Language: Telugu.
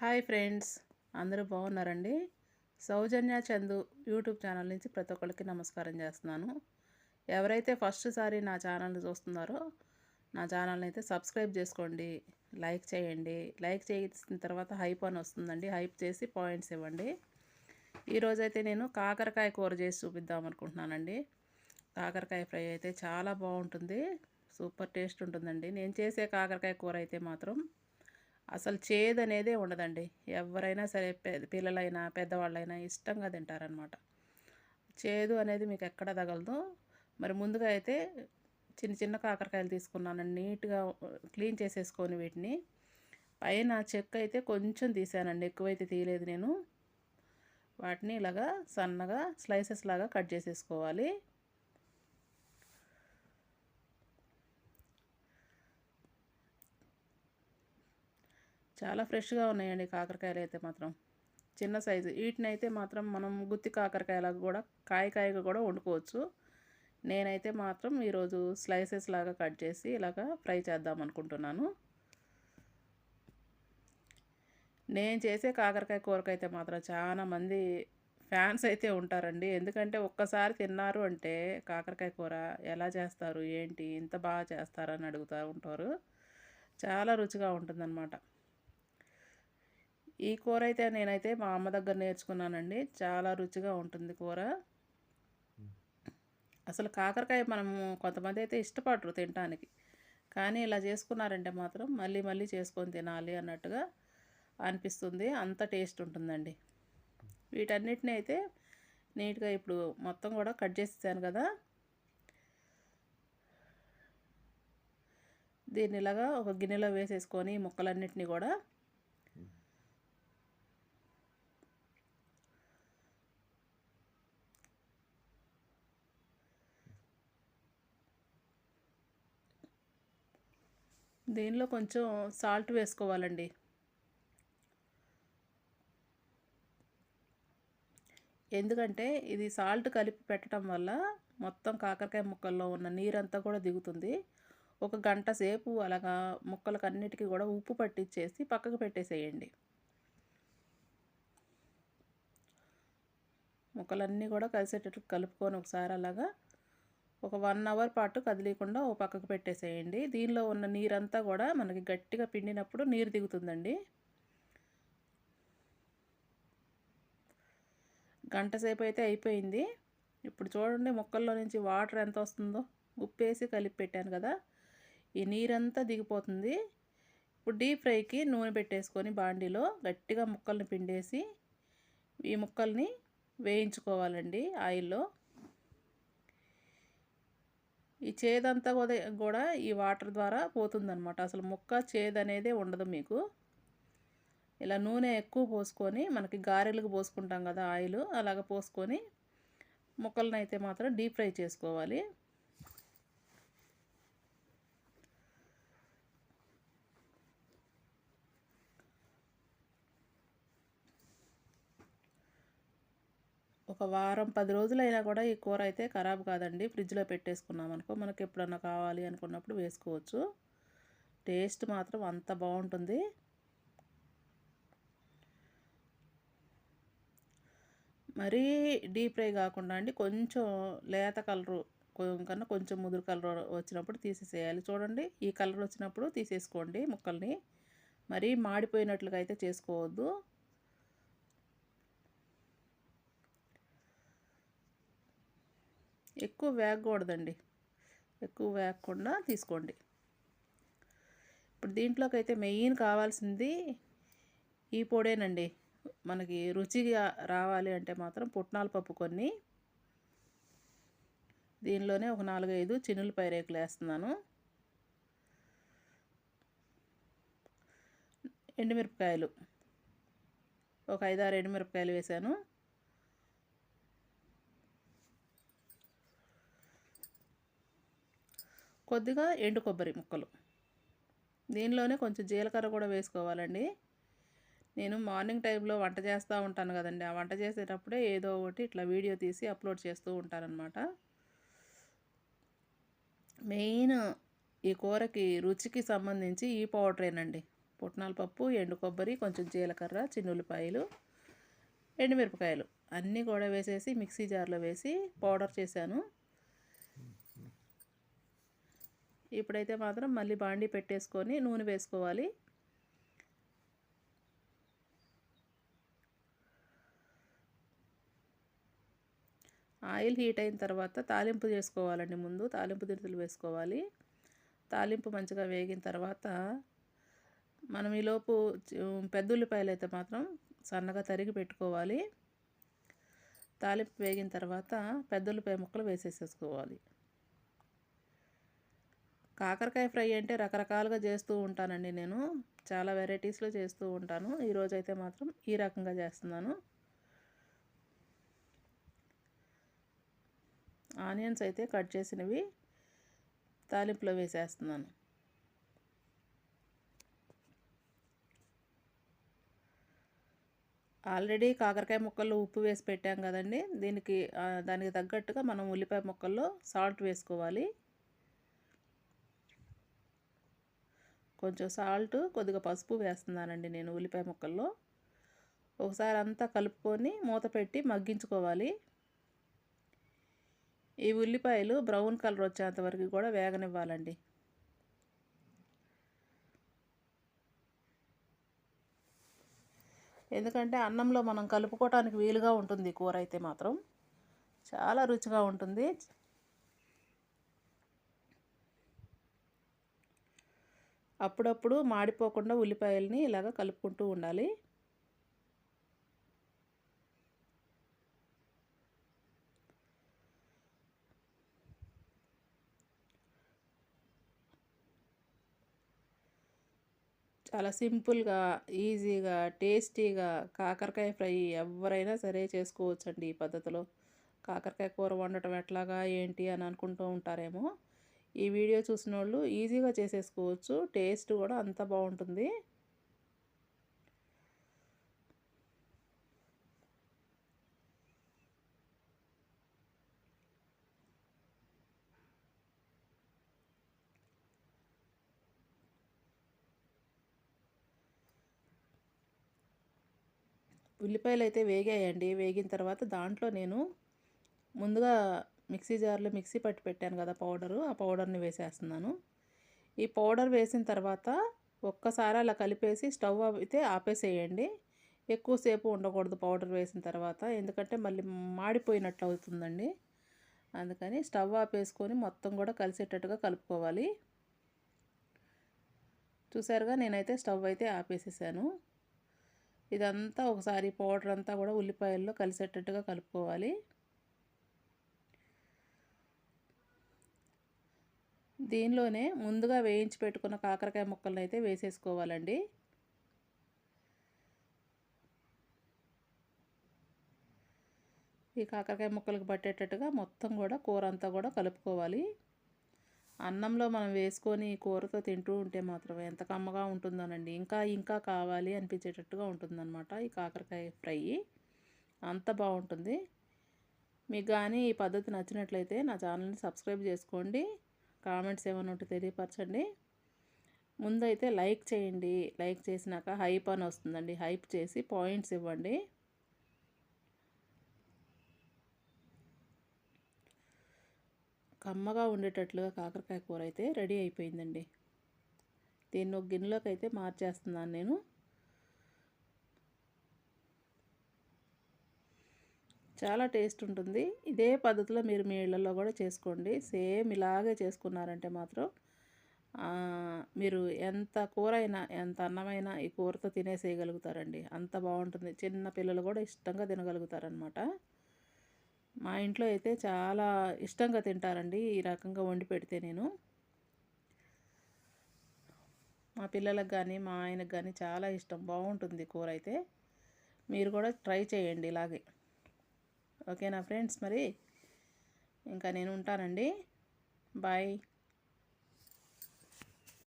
హాయ్ ఫ్రెండ్స్ అందరూ బాగున్నారండి? సౌజన్య చందు యూట్యూబ్ ఛానల్ నుంచి ప్రతి ఒక్కరికి నమస్కారం చేస్తున్నాను. ఎవరైతే ఫస్ట్ సారి నా ఛానల్ని చూస్తున్నారో నా ఛానల్ని అయితే సబ్స్క్రైబ్ చేసుకోండి లైక్ చేయండి. లైక్ చేసిన తర్వాత హైప్ అని వస్తుందండి. హైప్ చేసి పాయింట్స్ ఇవ్వండి. ఈరోజైతే నేను కాకరకాయ కూర చేసి చూపిద్దాం అనుకుంటున్నానండి. కాకరకాయ ఫ్రై అయితే చాలా బాగుంటుంది. సూపర్ టేస్ట్ ఉంటుందండి. నేను చేసే కాకరకాయ కూర అయితే మాత్రం అసలు చేదు అనేదే ఉండదండి. ఎవరైనా సరే పిల్లలైనా పెద్దవాళ్ళైనా ఇష్టంగా తింటారనమాట చేదు అనేది మీకు ఎక్కడ తగలదు. మరి ముందుగా అయితే చిన్న చిన్న కాకరకాయలు తీసుకున్నాను. నీట్గా క్లీన్ చేసేసుకొని వీటిని. పైన చెక్క అయితే కొంచెం తీసానండి. ఎక్కువైతే తీయలేదు నేను. వాటిని ఇలాగా సన్నగా స్లైసెస్ లాగా కట్ చేసేసుకోవాలి. చాలా ఫ్రెష్గా ఉన్నాయండి కాకరకాయలు అయితే మాత్రం. చిన్న సైజు. వీటిని అయితే మాత్రం మనం గుత్తి కాకరకాయలకు కూడా కాయ కాయగా కూడా వండుకోవచ్చు. నేనైతే మాత్రం ఈరోజు స్లైసెస్ లాగా కట్ చేసి ఇలాగా ఫ్రై చేద్దాం అనుకుంటున్నాను. నేను చేసే కాకరకాయ కూరకైతే మాత్రం చాలా మంది ఫ్యాన్స్ అయితే ఉంటారండి. ఎందుకంటే ఒక్కసారి తిన్నారు అంటే కాకరకాయ కూర ఎలా చేస్తారు ఏంటి ఇంత బాగా చేస్తారని అడుగుతూ ఉంటారు. చాలా రుచిగా ఉంటుందన్నమాట. ఈ కూర అయితే నేనైతే మా అమ్మ దగ్గర నేర్చుకున్నానండి. చాలా రుచిగా ఉంటుంది కూర. అసలు కాకరకాయ మనము కొంతమంది అయితే ఇష్టపడరు తినడానికి కానీ ఇలా చేసుకున్నారంటే మాత్రం మళ్ళీ మళ్ళీ చేసుకొని తినాలి అన్నట్టుగా అనిపిస్తుంది. అంత టేస్ట్ ఉంటుందండి. వీటన్నిటిని అయితే నీట్గా ఇప్పుడు మొత్తం కూడా కట్ చేసేసాను కదా. దీన్ని ఇలాగా ఒక గిన్నెలో వేసేసుకొని ముక్కలన్నిటిని కూడా దీనిలో కొంచెం సాల్ట్ వేసుకోవాలండి. ఎందుకంటే ఇది సాల్ట్ కలిపి పెట్టడం వల్ల మొత్తం కాకరకాయ ముక్కల్లో ఉన్న నీరంతా కూడా దిగుతుంది. ఒక గంట సేపు అలాగా ముక్కలకు అన్నిటికీ కూడా ఉప్పు పట్టించేసి పక్కకు పెట్టేసేయండి. ముక్కలన్నీ కూడా కలిసేటట్టు కలుపుకొని ఒకసారి అలాగా ఒక వన్ అవర్ పాటు కదిలీకుండా ఓ పక్కకు పెట్టేసేయండి. దీనిలో ఉన్న నీరంతా కూడా మనకి గట్టిగా పిండినప్పుడు నీరు దిగుతుందండి. గంట సేపు అయితే అయిపోయింది. ఇప్పుడు చూడండి మొక్కల్లో నుంచి వాటర్ ఎంత వస్తుందో. ఉప్పేసి కలిపి పెట్టాను కదా. ఈ నీరంతా దిగిపోతుంది. ఇప్పుడు డీప్ ఫ్రైకి నూనె పెట్టేసుకొని బాండీలో గట్టిగా ముక్కల్ని పిండేసి ఈ ముక్కల్ని వేయించుకోవాలండి ఆయిల్లో. ఈ చేదంతా కూడా కూడా ఈ వాటర్ ద్వారా పోతుందనమాట అసలు ముక్క చేదు ఉండదు మీకు. ఇలా నూనె ఎక్కువ పోసుకొని మనకి గారెలకు పోసుకుంటాం కదా ఆయిల్ అలాగ పోసుకొని ముక్కలను అయితే మాత్రం డీప్ ఫ్రై చేసుకోవాలి. ఒక వారం పది రోజులైనా కూడా ఈ కూర అయితే ఖరాబ్ కాదండి. ఫ్రిడ్జ్లో పెట్టేసుకున్నాం అనుకో మనకి ఎప్పుడన్నా కావాలి అనుకున్నప్పుడు వేసుకోవచ్చు. టేస్ట్ మాత్రం అంత బాగుంటుంది. మరీ డీప్ ఫ్రై కాకుండా అండి కొంచెం లేత కలరు కన్నా కొంచెం ముదురు కలర్ వచ్చినప్పుడు తీసేసేయాలి. చూడండి ఈ కలర్ వచ్చినప్పుడు తీసేసుకోండి ముక్కల్ని. మరీ మాడిపోయినట్లుగా అయితే చేసుకోవద్దు. ఎక్కువ వేగకూడదండి. ఎక్కువ వేగకుండా తీసుకోండి. ఇప్పుడు దీంట్లోకి అయితే మెయిన్ కావాల్సింది ఈ పొడేనండి. మనకి రుచిగా రావాలి అంటే మాత్రం పుట్నాల పప్పు కొన్ని. దీనిలోనే ఒక నాలుగైదు చిన్నులపై పైరేకులు వేస్తున్నాను. ఎండుమిరపకాయలు. ఒక ఐదారు ఎండుమిరపకాయలు వేసాను కొద్దిగా ఎండు కొబ్బరి ముక్కలు. దీనిలోనే కొంచెం జీలకర్ర కూడా వేసుకోవాలండి. నేను మార్నింగ్ టైంలో వంట చేస్తూ ఉంటాను కదండి. ఆ వంట చేసేటప్పుడే ఏదో ఒకటి ఇట్లా వీడియో తీసి అప్లోడ్ చేస్తూ ఉంటానన్నమాట. మెయిన్ ఈ కూరకి రుచికి సంబంధించి ఈ పౌడరేనండి. పుట్నాల పప్పు ఎండు కొబ్బరి కొంచెం జీలకర్ర చిన్నుల్లిపాయలు ఎండుమిరపకాయలు అన్నీ కూడా వేసేసి మిక్సీ జార్లో వేసి పౌడర్ చేశాను. ఇప్పుడైతే మాత్రం మళ్ళీ బాండీ పెట్టేసుకొని నూనె వేసుకోవాలి. ఆయిల్ హీట్ అయిన తర్వాత తాలింపు చేసుకోవాలండి ముందు. తాలింపు దినుసులు వేసుకోవాలి. తాలింపు మంచిగా వేగిన తర్వాత మనం ఈలోపు పెద్ద ఉల్లిపాయలు అయితే మాత్రం సన్నగా తరిగి పెట్టుకోవాలి. తాలింపు వేగిన తర్వాత పెద్ద ఉల్లిపాయ ముక్కలు వేసేసేసుకోవాలి. కాకరకాయ ఫ్రై అంటే రకరకాలుగా చేస్తూ ఉంటానండి నేను. చాలా వెరైటీస్లో చేస్తూ ఉంటాను. ఈరోజు అయితే మాత్రం ఈ రకంగా చేస్తున్నాను. ఆనియన్స్ అయితే కట్ చేసినవి తాలింపులో వేసేస్తున్నాను. ఆల్రెడీ కాకరకాయ ముక్కల్లో ఉప్పు వేసి పెట్టాం కదండి. దీనికి దానికి తగ్గట్టుగా మనం ఉల్లిపాయ ముక్కల్లో సాల్ట్ వేసుకోవాలి. కొంచెం సాల్ట్ కొద్దిగా పసుపు వేస్తున్నానండి నేను ఉల్లిపాయ ముక్కల్లో. ఒకసారి అంతా కలుపుకొని మూత పెట్టి మగ్గించుకోవాలి. ఈ ఉల్లిపాయలు బ్రౌన్ కలర్ వచ్చేంత వరకు కూడా వేగనివ్వాలండి. ఎందుకంటే అన్నంలో మనం కలుపుకోవటానికి వీలుగా ఉంటుంది కూర అయితే మాత్రం. చాలా రుచిగా ఉంటుంది. అప్పుడప్పుడు మాడిపోకుండా ఉల్లిపాయలని ఇలాగ కలుపుకుంటూ ఉండాలి. చాలా సింపుల్గా ఈజీగా టేస్టీగా కాకరకాయ ఫ్రై ఎవరైనా సరే చేసుకోవచ్చండి ఈ పద్ధతిలో. కాకరకాయ కూర వండటం ఎట్లాగా ఏంటి అని అనుకుంటూ ఉంటారేమో. ఈ వీడియో చూసిన వాళ్ళు ఈజీగా చేసేసుకోవచ్చు. టేస్ట్ కూడా అంత బాగుంటుంది. ఉల్లిపాయలు అయితే వేగాయండి. వేగిన తర్వాత దాంట్లో నేను ముందుగా మిక్సీ జార్లో మిక్సీ పట్టి పెట్టాను కదా పౌడరు ఆ పౌడర్ని వేసేస్తున్నాను. ఈ పౌడర్ వేసిన తర్వాత ఒక్కసారి అలా కలిపేసి స్టవ్ అయితే ఆపేసేయండి. ఎక్కువసేపు ఉండకూడదు పౌడర్ వేసిన తర్వాత ఎందుకంటే మళ్ళీ మాడిపోయినట్లు అవుతుందండి. అందుకని స్టవ్ ఆపేసుకొని మొత్తం కూడా కలిసేటట్టుగా కలుపుకోవాలి. చూసారుగా నేనైతే స్టవ్ అయితే ఆపేసేసాను. ఇదంతా ఒకసారి పౌడర్ అంతా కూడా ఉల్లిపాయల్లో కలిసేటట్టుగా కలుపుకోవాలి. దీనిలోనే ముందుగా వేయించి పెట్టుకున్న కాకరకాయ ముక్కలను అయితే వేసేసుకోవాలండి. ఈ కాకరకాయ ముక్కలకు పట్టేటట్టుగా మొత్తం కూడా కూర అంతా కూడా కలుపుకోవాలి. అన్నంలో మనం వేసుకొని కూరతో తింటూ ఉంటే మాత్రం ఎంత కమ్మగా ఉంటుందోనండి. ఇంకా ఇంకా కావాలి అనిపించేటట్టుగా ఉంటుందన్నమాట ఈ కాకరకాయ ఫ్రై. అంత బాగుంటుంది. మీకు కానీ ఈ పద్ధతి నచ్చినట్లయితే నా ఛానల్ని సబ్స్క్రైబ్ చేసుకోండి. కామెంట్స్ ఏమైనా ఉంటే తెలియపరచండి. ముందైతే లైక్ చేయండి. లైక్ చేసినాక హైప్ అని వస్తుందండి. హైప్ చేసి పాయింట్స్ ఇవ్వండి. కమ్మగా ఉండేటట్లుగా కాకరకాయ కూర అయితే రెడీ అయిపోయిందండి. దీన్ని ఒక గిన్నెలోకి అయితే మార్చేస్తున్నాను నేను. చాలా టేస్ట్ ఉంటుంది. ఇదే పద్ధతిలో మీరు మీ ఇళ్ళల్లో కూడా చేసుకోండి. సేమ్ ఇలాగే చేసుకున్నారంటే మాత్రం మీరు ఎంత కూర అయినా ఎంత అన్నమైనా ఈ కూరతో తినేసేయగలుగుతారండి అంత బాగుంటుంది. చిన్న పిల్లలు కూడా ఇష్టంగా తినగలుగుతారనమాట మా ఇంట్లో అయితే చాలా ఇష్టంగా తింటారండి. ఈ రకంగా వండి పెడితే నేను. మా పిల్లలకు కానీ మా ఆయనకు కానీ చాలా ఇష్టం. బాగుంటుంది కూర అయితే. మీరు కూడా ట్రై చేయండి ఇలాగే. ఓకేనా ఫ్రెండ్స్ మరి? ఇంకా నేను ఉంటానండి. బాయ్.